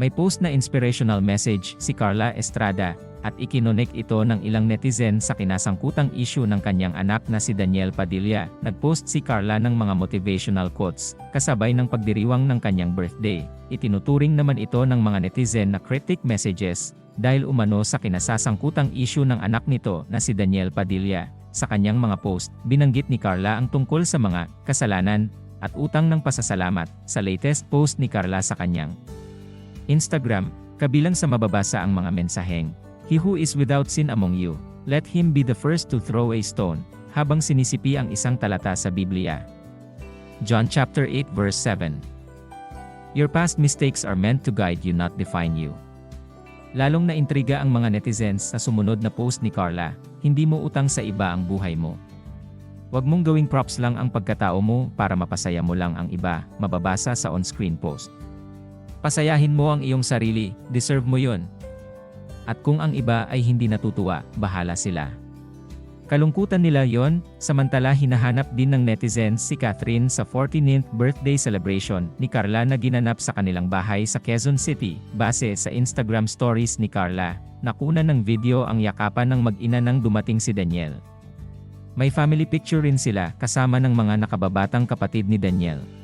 May post na inspirational message si Carla Estrada at ikinonek ito ng ilang netizen sa kinasangkutang issue ng kanyang anak na si Daniel Padilla. Nagpost si Carla ng mga motivational quotes, kasabay ng pagdiriwang ng kanyang birthday. Itinuturing naman ito ng mga netizen na critic messages, dahil umano sa kinasasangkutang issue ng anak nito na si Daniel Padilla. Sa kanyang mga post, binanggit ni Carla ang tungkol sa mga kasalanan at utang ng pasasalamat sa latest post ni Carla sa kanyang Instagram, kabilang sa mababasa ang mga mensaheng, He who is without sin among you, let him be the first to throw a stone, habang sinisipi ang isang talata sa Biblia. John chapter 8 verse 7 Your past mistakes are meant to guide you not define you. Lalong naintriga ang mga netizens sa sumunod na post ni Carla, hindi mo utang sa iba ang buhay mo. Huwag mong gawing props lang ang pagkatao mo para mapasaya mo lang ang iba, mababasa sa on-screen post. Pasayahin mo ang iyong sarili, deserve mo yun. At kung ang iba ay hindi natutuwa, bahala sila. Kalungkutan nila yon, samantala hinahanap din ng netizens si Catherine sa 14th birthday celebration ni Carla na ginanap sa kanilang bahay sa Quezon City. Base sa Instagram stories ni Carla, nakuna ng video ang yakapan ng mag-ina nang dumating si Daniel. May family picture rin sila kasama ng mga nakababatang kapatid ni Daniel.